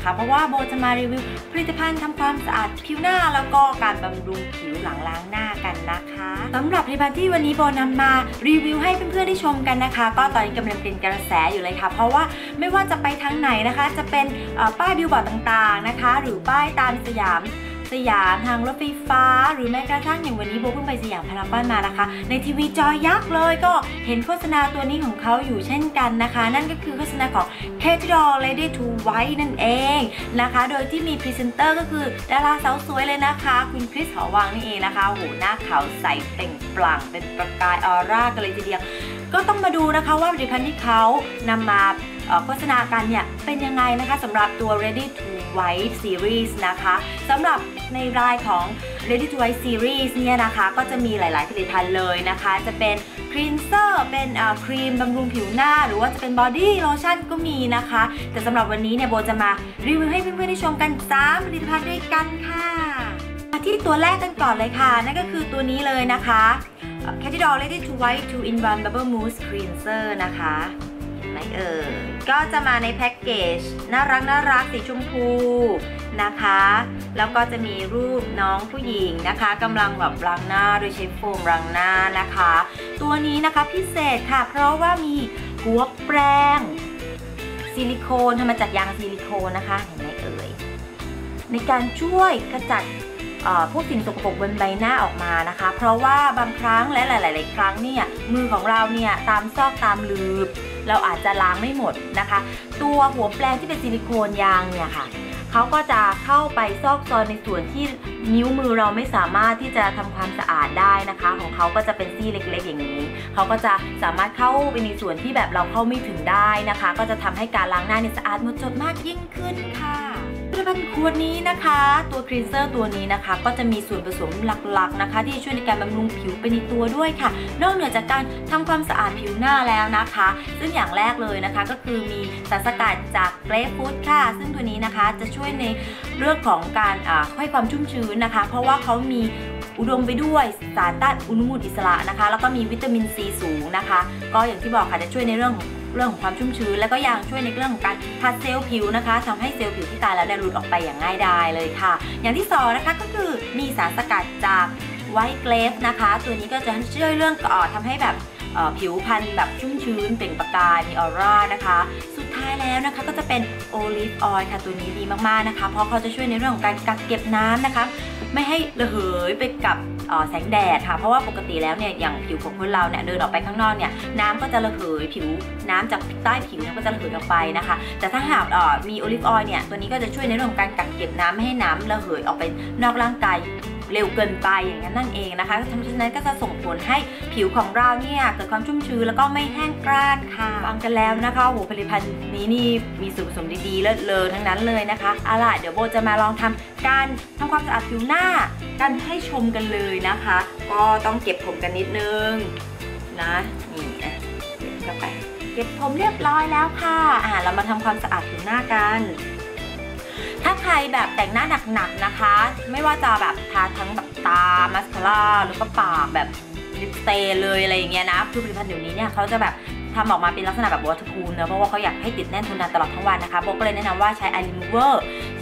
นะคะ เพราะว่าโบจะมารีวิวผลิตภัณฑ์ทำความสะอาดผิวหน้าแล้วก็การบำรุงผิวหลังล้างหน้ากันนะคะสำหรับผลิตภัณฑ์ที่วันนี้โบนำมารีวิวให้เพื่อนๆได้ชมกันนะคะ ก็ตอนนี้กำลังเป็นกระแสอยู่เลยค่ะ เพราะว่าไม่ว่าจะไปทางไหนนะคะ จะเป็นป้ายบิลบอร์ดต่างๆนะคะ หรือป้ายตามสยาม สยามทางรถไฟฟ้า หรือแม้กระทั่งอย่างวันนี้โบเพิ่งไปสยามพารากอนมานะคะ ในทีวีจอยักษ์เลยก็เห็นโฆษณาตัวนี้ของเขาอยู่เช่นกันนะคะ นั่นก็คือโฆษณาของ k a t d o l Lady to White นั่นเองนะคะ โดยที่มีพรีเซนเตอร์ก็คือดาราสาวสวยเลยนะคะ คุณคริสหอวังนี่เองนะคะโหหน้าขาวใสเปล่งปลั่งเป็นประกายออร่ากันเลยทีเดียวก็ต้องมาดูนะคะว่าผลิตภัณฑ์ที่เขานำมาโฆษณากันเนี่ยเป็นยังไงนะคะสำหรับตัว Ready to White Series นะคะสำหรับในรายของ Ready to White Series เนี่ยนะคะ ก็จะมีหลาย ๆ ผลิตภัณฑ์เลยนะคะ จะเป็นครีนเซอร์เป็นครีมบำรุงผิวหน้า หรือว่าจะเป็นบอดี้โลชั่นก็มีนะคะ แต่สำหรับวันนี้เนี่ยโบจะมารีวิวให้เพื่อน ๆ ได้ชมกัน3ผลิตภัณฑ์ด้วยกันค่ะมาที่ตัวแรกกันก่อนเลยค่ะ นั่นก็คือตัวนี้เลยนะคะ c a t i d o l Ready to White 2 in 1 Bubble Mousse Cleanser นะคะ เห็นไหมเอ่ยก็จะมาในแพ็กเกจน่ารักน่ารักสีชมพูนะคะ แล้วก็จะมีรูปน้องผู้หญิงนะคะกำลังแบบล้างหน้าโดยใช้โฟมล้างหน้านะคะ ตัวนี้นะคะพิเศษค่ะ เพราะว่ามีหัวแปรงซิลิโคนทำมาจากยางซิลิโคนนะคะ เห็นไหมเอ่ยในการช่วยกระจัดพวกสิ่งสกปรกบนใบหน้าออกมานะคะ เพราะว่าบางครั้งและหลาย ๆ ครั้งเนี่ยมือของเราเนี่ยตามซอกตามลืบ เราอาจจะล้างไม่หมดนะคะ ตัวหัวแปรงที่เป็นซิลิโคนยางเนี่ยค่ะเขาก็จะเข้าไปซอกซอนในส่วนที่นิ้วมือเราไม่สามารถที่จะทำความสะอาดได้นะคะ ของเขาก็จะเป็นซี่เล็กๆ อย่างนี้ เขาก็จะสามารถเข้าไปในส่วนที่แบบเราเข้าไม่ถึงได้นะคะ ก็จะทำให้การล้างหน้าเนี่ยสะอาดหมดจดมากยิ่งขึ้นค่ะ ผลิตภัณฑ์ขวดนี้นะคะ ตัวครีนเซอร์ตัวนี้นะคะ ก็จะมีส่วนผสมหลักๆนะคะ ที่ช่วยในการบำรุงผิวไปในตัวด้วยค่ะ นอกเหนือจากการทำความสะอาดผิวหน้าแล้วนะคะ ซึ่งอย่างแรกเลยนะคะ ก็คือมีสารสกัดจากเกรฟฟูดค่ะ ซึ่งตัวนี้นะคะจะช่วยในเรื่องของการอ่าให้ความชุ่มชื้นนะคะ เพราะว่าเขามีอุดมไปด้วยสารต้านอนุมูลอิสระนะคะ แล้วก็มีวิตามินซีสูงนะคะ ก็อย่างที่บอกค่ะจะช่วยในเรื่องของ เรื่องของความชุ่มชื้น แล้วก็ยังช่วยในเรื่องของการผัดเซลล์ผิวนะคะทำให้เซลล์ผิวที่ตายแล้วเนี่ยหลุดออกไปอย่างง่ายดายเลยค่ะ อย่างที่สองนะคะก็คือมีสารสกัดจากไวท์เกรฟนะคะ ตัวนี้ก็จะช่วยเรื่องเอ่อทำให้แบบผิวพรรณแบบชุ่มชื้นเปล่งประกายมีออร่านะคะ สุดท้ายแล้วนะคะก็จะเป็นโอลิฟออยล์ค่ะตัวนี้ดีมากๆนะคะ เพราะเขาจะช่วยในเรื่องของการกักเก็บน้ำนะคะ ไม่ให้ระเหยไปกับ แสงแดดค่ะ เพราะว่าปกติแล้วเนี่ยอย่างผิวของคนเราเนี่ยเดินออกไปข้างนอกเนี่ยน้ำก็จะระเหยผิวน้ำจากใต้ผิวเนี่ยก็จะระเหยออกไปนะคะ แต่ถ้าหากมีโอลิฟออยล์เนี่ยตัวนี้ก็จะช่วยในเรื่องของการกักเก็บน้ำไม่ให้น้ำระเหยออกไปนอกร่างกาย เร็วเกินไปอย่างนั้นนั่นเองนะคะทำฉะนั้นก็จะส่งผลให้ผิวของเราเนี่ยเกิดความชุ่มชื้นแล้วก็ไม่แห้งกร้านค่ะฟังกันแล้วนะคะโหผลิตภัณฑ์นี้นี่มีส่วนผสมดีๆเลิศเลอทั้งนั้นเลยนะคะเอาล่ะเดี๋ยวโบจะมาลองทำการทำความสะอาดผิวหน้ากันให้ชมกันเลยนะคะ ก็ต้องเก็บผมกันนิดนึงนะนี่อะเก็บเข้าไป เก็บผมเรียบร้อยแล้วค่ะอ่าเรามาทำความสะอาดผิวหน้ากัน ถ้าใครแบบแต่งหน้าหนักๆนะคะ ไม่ว่าจะแบบทาทั้งแบบตามาสคาร่าหรือก็ปากแบบลิปสเตย์เลยอะไรอย่างเงี้ยนะคือผลิตภัณฑ์เดี๋ยวนี้เนี่ยเขาจะแบบทำออกมาเป็นลักษณะแบบวอเตอร์คูลเนอะเพราะว่าเขาอยากให้ติดแน่นทนนานตลอดทั้งวันนะคะโบก็เลยแนะนำว่าใช้ eye remover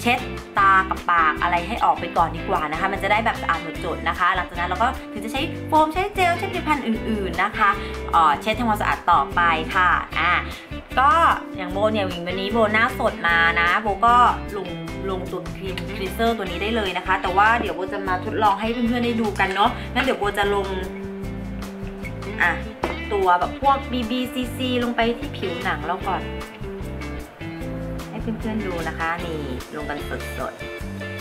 เช็ดตากับปากอะไรให้ออกไปก่อนดีกว่านะคะ มันจะได้แบบสะอาดหมดจดนะคะ หลังจากนั้นเราก็ถึงจะใช้โฟมใช้เจลใช้ผลิตภัณฑ์อื่นๆนะคะเออเช็ดทำความสะอาดต่อไปค่ะอ่า ก็อย่างโบเนี่ยวันนี้โบหน้าสดมานะโบก็ลงลงตัวครีมครีนเซอร์ตัวนี้ได้เลยนะคะ แต่ว่าเดี๋ยวโบจะมาทดลองให้เพื่อนๆได้ดูกันเนาะงั้นเดี๋ยวโบจะลงอะตัวแบบพวก BBCC ลงไปที่ผิวหนังเราก่อน ให้เพื่อนๆดูนะคะนี่ลงกันสด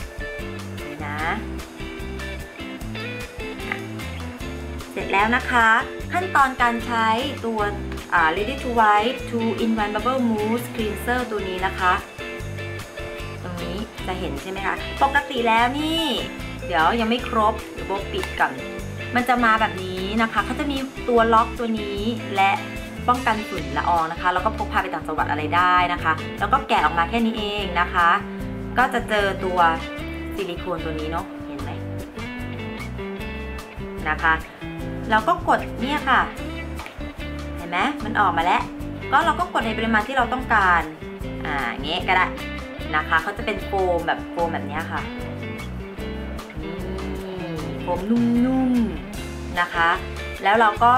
ๆนี่นะเสร็จแล้วนะคะ ขั้นตอนการใช้ตัว อ่า Ready to White 2 in 1 Bubble Mousse Cleanser ตัวนี้นะคะ ตรงนี้จะเห็นใช่ไหมคะ ปกติแล้วนี่ เดี๋ยวยังไม่ครบเดี๋ยวโบปิดก่อน มันจะมาแบบนี้นะคะเขาจะมีตัวล็อกตัวนี้และป้องกันฝุ่นละอองนะคะ แล้วก็พกพาไปต่างจังหวัดอะไรได้นะคะ แล้วก็แกะออกมาแค่นี้เองนะคะ ก็จะเจอตัวซิลิโคนตัวนี้เนาะ เห็นไหมนะคะ แล้วก็กดเนี่ยค่ะ ห็นไหมมันออกมาแล้ว ก็เราก็กดในปริมาณที่เราต้องการ อ่าเงี้ยก็ได้นะคะเขาจะเป็นโฟมแบบโฟมแบบนี้ค่ะนี่โฟมนุ่มๆนะคะ แล้วเราก็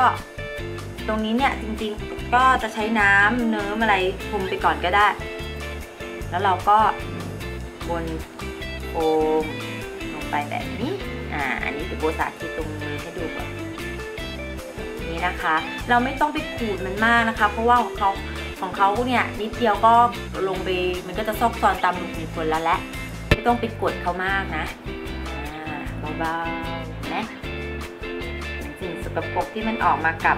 ตรงนี้เนี่ยจริงๆก็จะใช้น้ำเนิ้มอะไรพรมไปก่อนก็ได้ แล้วเราก็บนโฟมลงไปแบบนี้ อ่า อันนี้ถือโบสาธิตตรงมือให้ดูก่อน นี่นะคะ เราไม่ต้องไปขูดมันมากนะคะ เพราะว่าของเขาของเขาเนี่ยนิดเดียวก็ลงไปมันก็จะซอกซอนตามรูขุมขนแล้วแหละไม่ต้องไปกดเขามากนะเบาๆนะสิ่งสกปรกที่มันออกมากับ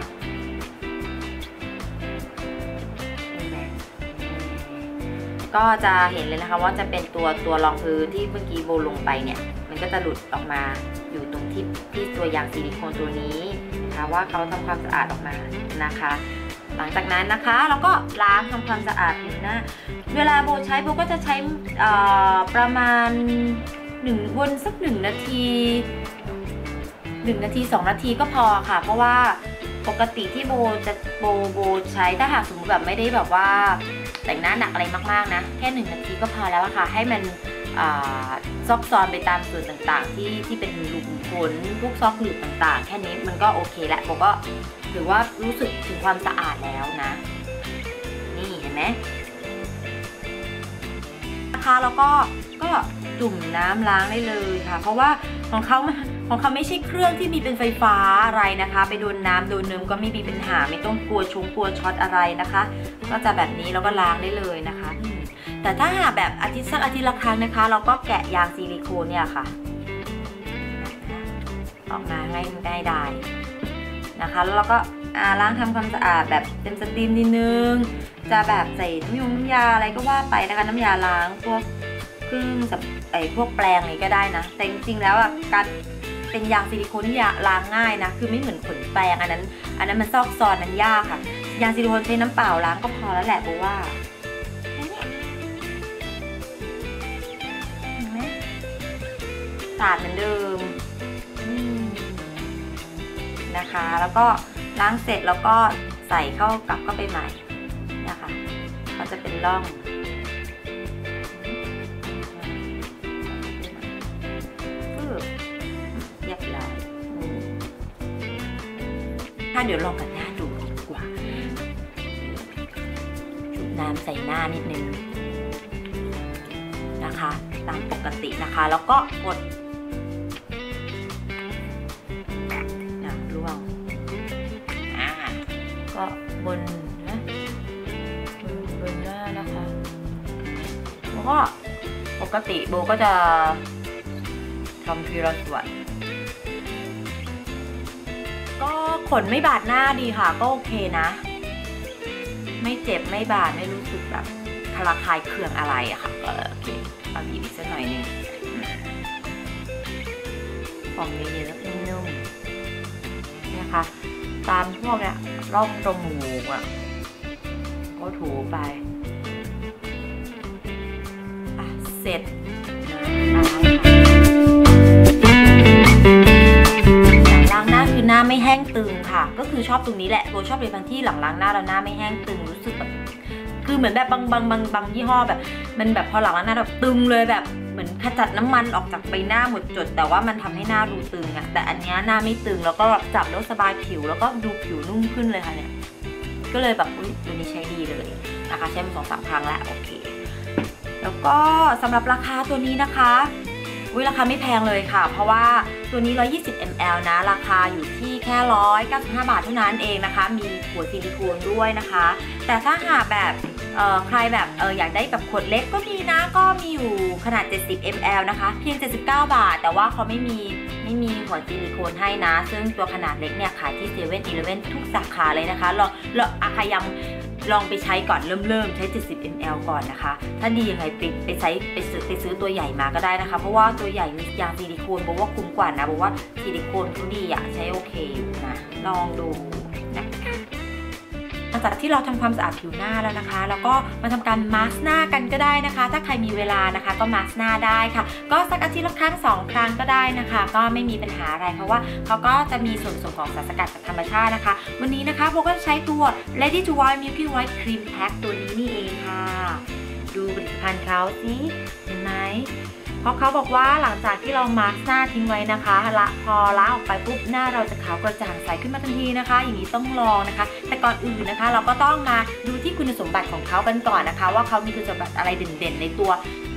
ก็จะเห็นเลยนะคะว่าจะเป็นตัวตัวรองพื้นที่เมื่อกี้โบลงไปเนี่ย มันก็จะหลุดออกมาอยู่ตรงที่ที่ตัวยางซิลิโคนตัวนี้ นะคะว่าเขาทำความสะอาดออกมานะคะ หลังจากนั้นนะคะเราก็ล้างทำความสะอาดผิวหน้าเวลาโบใช้โบก็จะใช้ประมาณหนึ่งวนสักหนึ่งนาทีหนึ่งนาทีสองนาทีก็พอค่ะ เพราะว่าปกติที่โบจะโบโบใช้ถ้าหากสมมติแบบไม่ได้แบบว่าแต่งหน้าหนักอะไรมากๆนะ แค่หนึ่งนาทีก็พอแล้วค่ะ ให้มัน ซอกซอนไปตามส่วนต่างๆ ที่ที่เป็นรูขุมขนพวกซอกหลืบต่างๆ แค่นี้มันก็โอเคแหละผมก็ถือว่ารู้สึกถึงความสะอาดแล้วนะ นี่เห็นไหมนะคะแล้วก็ก็จุ่มน้ำล้างได้เลยค่ะ เพราะว่าของเขาของเขาไม่ใช่เครื่องที่มีเป็นไฟฟ้าอะไรนะคะ ไปโดนน้ำโดนเนิมก็ไม่มีปัญหาไม่ต้องกลัวชงกลัวช็อตอะไรนะคะ ก็จะแบบนี้แล้วก็ล้างได้เลยนะคะ แต่ถ้าหาแบบอาทิตย์สักอาทิตย์ละครั้งนะคะ เราก็แกะยางซิลิโคนเนี่ยค่ะ ออกมาง่ายง่ายได้นะคะ แล้วเราก็ล้างทำความสะอาดแบบเต็มสตรีมนิดนึง จะแบบใส่น้ำยงน้ำยาอะไรก็ว่าไปนะคะน้ำยาล้างพวกเครื่องไอ้พวกแปรงอะไรก็ได้นะ แต่จริงๆแล้วอะการเป็นยางซิลิโคนที่ล้างง่ายนะ คือไม่เหมือนขนแปรงอันนั้น อันนั้นมันซอกซอนนั้นยากค่ะ ยางซิลิโคนใช้น้ำเปล่าล้างก็พอแล้วแหละโบว่า สะอาดเหมือนเดิมมนะคะ แล้วก็ล้างเสร็จแล้วก็ใส่เข้ากลับเข้าไปใหม่นะคะก็จะเป็นร่องเรียบร้อยถ้าเดี๋ยวลองกันหน้าดูดีกว่าชุบน้ำใส่หน้านิดนึงนะคะ ตามปกตินะคะ แล้วก็กด ก็บนนะบนหน้านะคะแล้วก็ปกติโบก็จะทำทีละส่วนก็ขนไม่บาดหน้าดีค่ะ ก็โอเคนะ ไม่เจ็บไม่บาดไม่รู้สึกแบบคลาคายเคืองอะไรอะค่ะก็โอเคเอาบีบอีกสักหน่อยนึงฟองเยอะๆนุ่มๆเนี่ยค่ะ ตามพวกเนี้ยรองจมูกอะก็ถูไปอะเสร็จล้างหน้าคือหน้าไม่แห้งตึงค่ะ ก็คือชอบตรงนี้แหละโบชอบเลยบางที่หลังล้างหน้าแล้วหน้าไม่แห้งตึงรู้สึกแบบคือเหมือนแบบบางบางบางบางยี่ห้อแบบ มันแบบพอหลังล้างหน้าแบบตึงเลยแบบ มือนขจัดน้ำมันออกจากใบหน้าหมดจด แต่ว่ามันทำให้หน้าดูตึงอะแต่อันนี้หน้าไม่ตึงแล้วก็จับแล้วสบายผิว แล้วก็ดูผิวนุ่มขึ้นเลยค่ะเนี่ยก็เลยแบบอุ้ยตัวนี้ใช้ดีเลยนะคะใช้มาสองสามครั้งแล้วโอเค แล้วก็สำหรับราคาตัวนี้นะคะอุ้ยราคาไม่แพงเลยค่ะ เพราะว่าตัวนี้ 120 ml นะ ราคาอยู่ที่แค่ 195 บาทเท่านั้นเองนะคะ มีหัวซิลิโคนด้วยนะคะ แต่ถ้าหาแบบ ใครแบบออยากได้แบบขวดเล็กก็มีนะก็มีอยู่ขนาด 70 ml นะคะ เพียง 79 บาท แต่ว่าเขาไม่มีไม่มีหัวซิลิโคนให้นะ ซึ่งตัวขนาดเล็กเนี่ยขายที่เซเว่นอีเลฟเว่นทุกสาขาเลยนะคะลองลองอาใครยังลองไปใช้ก่อนเริ่มเริ่มใช้ 70 ml ก่อนนะคะ ถ้าดียังไงไปไปใช้ไปซื้อไปซื้อตัวใหญ่มาก็ได้นะคะ เพราะว่าตัวใหญ่มียางซิลิโคนบอกว่าคุ้มกว่านะบอกว่าซิลิโคนเขาดีอะใช้โอเคอยู่นะลองดู จากที่เราทำความสะอาดผิวหน้าแล้วนะคะ แล้วก็มาทำการมาสก์หน้ากันก็ได้นะคะ ถ้าใครมีเวลานะคะก็มาสก์หน้าได้ค่ะ ก็สักอาทิตย์ละครั้งสองครั้งก็ได้นะคะ ก็ไม่มีปัญหาอะไรเพราะว่าเขาก็จะมีส่วนผสมของสารสกัดจากธรรมชาตินะคะ วันนี้นะคะโบก็จะใช้ตัว Ready to White Milky White Cream Pack ตัวนี้นี่เองค่ะ ดูผลิตภัณฑ์เขาสิเห็นไหมเพราะเขาบอกว่าหลังจากที่เรามาร์กหน้าทิ้งไว้นะคะละพอล้างออกไปปุ๊บหน้าเราจะขาวกระจ่างใสขึ้นมาทันทีนะคะ อย่างนี้ต้องลองนะคะ แต่ก่อนอื่นนะคะ เราก็ต้องมาดูที่คุณสมบัติของเขากันก่อนนะคะ ว่าเขามีคุณสมบัติอะไรเด่นๆ ในตัว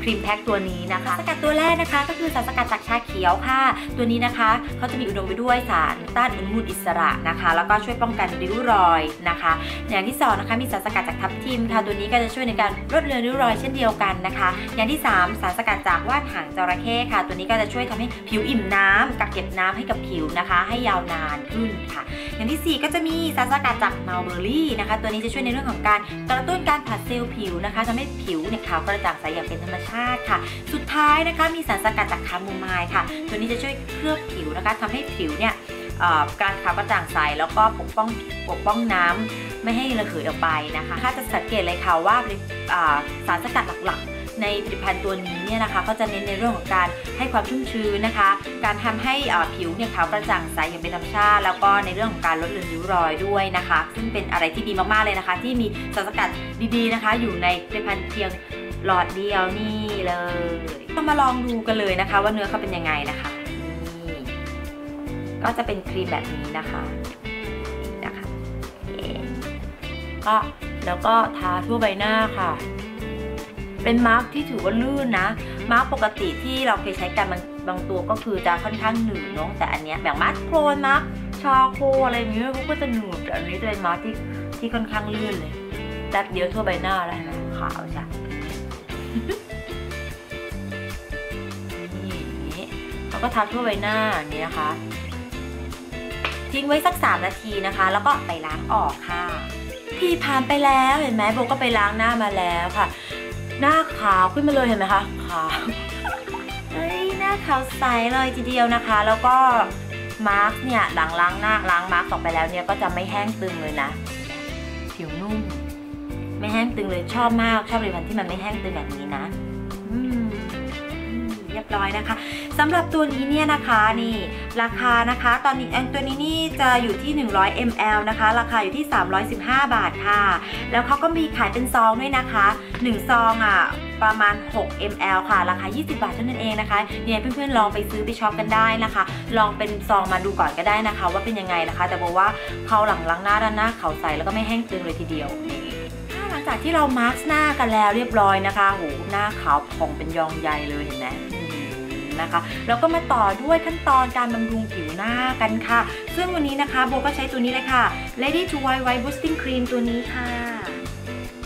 ครีมแพ็คตัวนี้นะคะ สกัดตัวแรกนะคะ ก็คือสารสกัดจากชาเขียวค่ะ ตัวนี้นะคะเขาจะมีอุดมไปด้วยสารต้านอนุมูลอิสระนะคะ แล้วก็ช่วยป้องกันริ้วรอยนะคะ อย่างที่สองนะคะมีสารสกัดจากทับทิมค่ะ ตัวนี้ก็จะช่วยในการลดเลือนริ้วรอยเช่นเดียวกันนะคะ อย่างที่ 3 สารสกัดจากว่านหางจระเข้ค่ะ ตัวนี้ก็จะช่วยทำให้ผิวอิ่มน้ำกักเก็บน้ำให้กับผิวนะคะ ให้ยาวนานขึ้นค่ะ อย่างที่ 4 ก็จะมีสารสกัดจากมัลเบอรี่นะคะ ตัวนี้จะช่วยในเรื่องของการกระตุ้นการผลัดเซลล์ผิวนะคะทำให้ผิวเนี่ยขาวกระจ่างใสอย่างเป็นธรรมชาติค่ะ สุดท้ายนะคะมีสารสกัดจากคาโมไมล์ค่ะ ตัวนี้จะช่วยเคลือบผิวนะคะทำให้ผิวเนี่ยการขาวกระจ่างใสแล้วก็ปกป้องปกป้องน้ำไม่ให้ระเหยออกไปนะคะถ้าจะสังเกตเลยค่ะว่าสารสกัดหลักๆ ในผลิตภัณฑ์ตัวนี้เนี่ยนะคะ ก็จะเน้นในเรื่องของการให้ความชุ่มชื้นนะคะ การทำให้ผิวเนี่ยขาวกระจ่างใสอย่างเป็นธรรมชาติ แล้วก็ในเรื่องของการลดเลือนริ้วรอยด้วยนะคะ ซึ่งเป็นอะไรที่ดีมากๆเลยนะคะ ที่มีสารสกัดดีๆนะคะ อยู่ในผลิตภัณฑ์เพียง หลอดเดียวนี่เลยก็มาลองดูกันเลยนะคะ ว่าเนื้อเขาเป็นยังไงนะคะนี่ก็จะเป็นครีมแบบนี้นะคะนี่นะคะก็แล้วก็ทาทั่วใบหน้าค่ะ เป็นมาร์กที่ถือว่าลื่นนะ มาร์กปกติที่เราเคยใช้กันบางบางตัวก็คือจะค่อนข้างหนืดเนาะแต่อันเนี้ยแบบมาร์กโครนมาร์กชาโคอะไรอย่างเงี้ยก็จะหนืดแต่อันนี้จะเป็นมาร์กที่ที่ค่อนข้างลื่นเลยแป๊บเดียวทั่วใบหน้าแล้วนไหมขาวจ้ะ นี่เขาก็ทาทั่วใบหน้าอย่างนี้นะคะ ทิ้งไว้สัก 3 นาทีนะคะ แล้วก็ไปล้างออกค่ะที่ผ่านไปแล้วเห็นไหมโบก็ไปล้างหน้ามาแล้วค่ะ หน้าขาวขึ้นมาเลยเห็นไหมคะขาวเฮ้ยหน้าขาวใสเลยทีเดียวนะคะ แล้วก็มาร์กเนี่ยหลังล้างหน้าล้างมาร์กออกไปแล้วเนี่ยก็จะไม่แห้งตึงเลยนะ ไม่แห้งตึงเลยชอบมากชอบเลยวันที่มันไม่แห้งตึงแบบนี้นะเรียบร้อยนะคะสำหรับตัวนี้เนี่ยนะคะนี่ราคานะคะ ตอนนี้ตัวนี้นี่จะอยู่ที่ 100 ml นะคะ ราคาอยู่ที่ 315 บาทค่ะ แล้วเขาก็มีขายเป็นซองด้วยนะคะ 1 ซองอะประมาณ 6 ml ค่ะ ราคา 20 บาทเท่านั้นเองนะคะเนี่ยเพื่อนๆ ลองไปซื้อไปช็อปกันได้นะคะ ลองเป็นซองมาดูก่อนก็ได้นะคะ ว่าเป็นยังไงนะคะ แต่บอกว่าเขาหลังล้างหน้าด้านหน้าเขาใสแล้วก็ไม่แห้งตึงเลยทีเดียวนี่ จากที่เรามาร์กหน้ากันแล้วเรียบร้อยนะคะโหหน้าขาวผ่องเป็นยองใยเลยเห็นไหมนะคะแล้วก็มาต่อด้วยขั้นตอนการบำรุงผิวหน้ากันค่ะ ซึ่งวันนี้นะคะโบก็ใช้ตัวนี้เลยค่ะ Lady to White White Boosting Cream ตัวนี้ค่ะ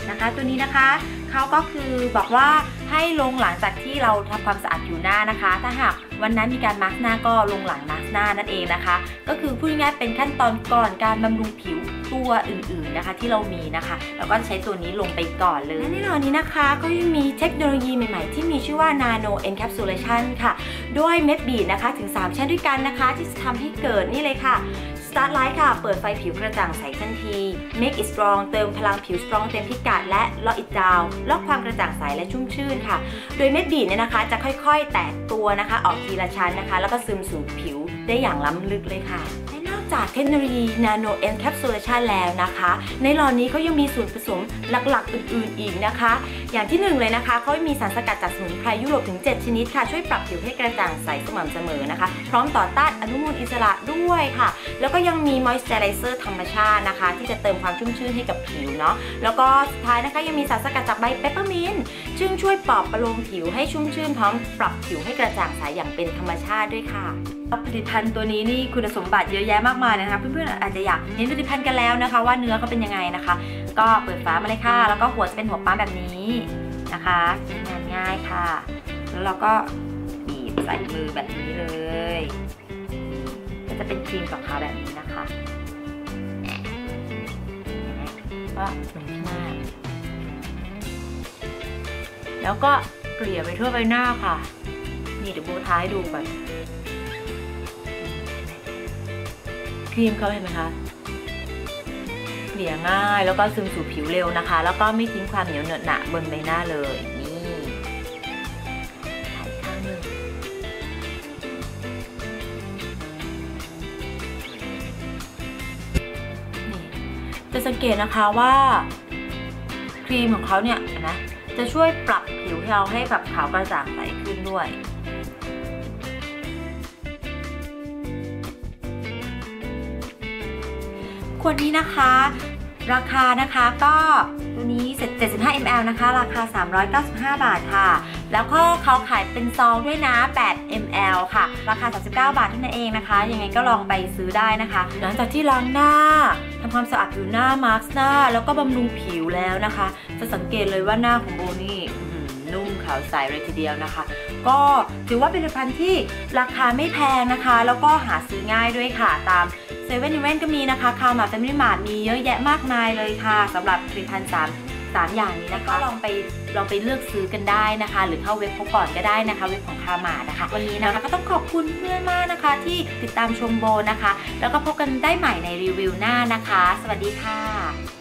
นะคะ ตัวนี้นะคะเขาก็คือบอกว่าให้ลงหลังจากที่เราทำความสะอาดผิวหน้านะคะ ถ้าหากวันนั้นมีการมาร์กหน้าก็ลงหลังมาร์กหน้านั่นเองนะคะ ก็คือพูดง่ายๆเป็นขั้นตอนก่อนการบำรุงผิว ตัวอื่นๆนะคะที่เรามีนะคะ แล้วก็ใช้ตัวนี้ลงไปก่อนเลยและแน่นอนนี้นะคะก็ยังมีเทคโนโลยีใหม่ๆ ที่มีชื่อว่า Nano Encapsulation ค่ะ ด้วยเม็ดบีดนะคะถึง 3 ชั้นด้วยกันนะคะ ที่จะทำให้เกิดนี่เลยค่ะ Start Light ค่ะ เปิดไฟผิวกระจ่างใสทันที Make it strong เติมพลังผิว strong เต็มพิกัดและ Lock it down ล็อกความกระจ่างใสและชุ่มชื่นค่ะ โดยเม็ดบีดเนี่ยนะคะ จะค่อยๆ แตกตัวนะคะ ออกทีละชั้นนะคะ แล้วก็ซึมสู่ผิวได้อย่างล้ำลึกเลยค่ะ จากเทคโนโลยี Nano Encapsulation แล้วนะคะ ในหลอดนี้ก็ยังมีส่วนผสมหลักๆ อื่นๆ อีกนะคะ อย่างที่หนึ่งเลยนะคะเขามีสารสกัดจากสมุนไพรยุโรปถึง 7 ชนิดค่ะ ช่วยปรับผิวให้กระจ่างใสสม่ำเสมอนะคะ พร้อมต่อต้านอนุมูลอิสระ ด้วยค่ะ แล้วก็ยังมีมอยส์เจอไรเซอร์ธรรมชาตินะคะ ที่จะเติมความชุ่มชื่นให้กับผิวเนาะแล้วก็สุดท้ายนะคะยังมีสารสกัดจากใบเปปเปอร์มินต์ซึ่งช่วยปลอบประโลมผิวให้ชุ่มชื่นพร้อมปรับผิวให้กระจ่างใสอย่างเป็นธรรมชาติด้วยค่ะผลิตภัณฑ์ตัวนี้นี่คุณสมบัติเยอะแยะมากมายเลยนะคะ เพื่อนๆอาจจะอยากเห็นผลิตภัณฑ์กันแล้วนะคะ ว่าเนื้อเขาเป็นยังไงนะคะ ก็เปิดฝามาเลยค่ะ แล้วก็หัวจะเป็นหัวปั๊มแบบนี้นะคะงานง่ายค่ะ แล้วเราก็บีบใส่มือแบบนี้เลย จะเป็นครีมขาวแบบนี้นะคะก็ลงที่หน้าแล้วก็เกลี่ยไปทั่วใบหน้าค่ะ นี่เดี๋ยวโบท้ายดูก่อนครีมเขาเห็นไหมคะเกลี่ยง่ายแล้วก็ซึมสู่ผิวเร็วนะคะ แล้วก็ไม่ทิ้งความเหนียวเหนอะหนะบนใบหน้าเลย สังเกตนะคะว่าครีมของเขาเนี่ยนะจะช่วยปรับผิวเราให้แบบขาวกระจ่างใสขึ้นด้วยขวดนี้นะคะ ราคานะคะก็ตัวนี้ 75 ml นะคะ ราคา 395 บาทค่ะ แล้วก็เขาขายเป็นซองด้วยนะ 8 ml ค่ะ ราคา 39 บาทเท่านั้นเองนะคะ ยังไงก็ลองไปซื้อได้นะคะ หลังจากที่ล้างหน้าทำความสะอาดผิวหน้ามาร์กหน้า แล้วก็บำรุงผิวแล้วนะคะ จะสังเกตเลยว่าหน้าของโบนี่ ขาวใสเลยทีเดียวนะคะ ก็ถือว่าเป็นผลิตภัณฑ์ที่ราคาไม่แพงนะคะ แล้วก็หาซื้อง่ายด้วยค่ะตามเซเว่นอีเวนก็มีนะคะคาวมาร์ทแฟมิลี่มาร์ทมีเยอะแยะมากมายเลยค่ะสำหรับผลิตภัณฑ์สามสามอย่างนี้นะคะลองไปลองไปเลือกซื้อกันได้นะคะ หรือเข้าเว็บเขาก่อนก็ได้นะคะ เว็บของคามาร์ทนะคะ วันนี้นะคะก็ต้องขอบคุณเพื่อนมากนะคะ ที่ติดตามชมโบนะคะ แล้วก็พบกันได้ใหม่ในรีวิวหน้านะคะ สวัสดีค่ะ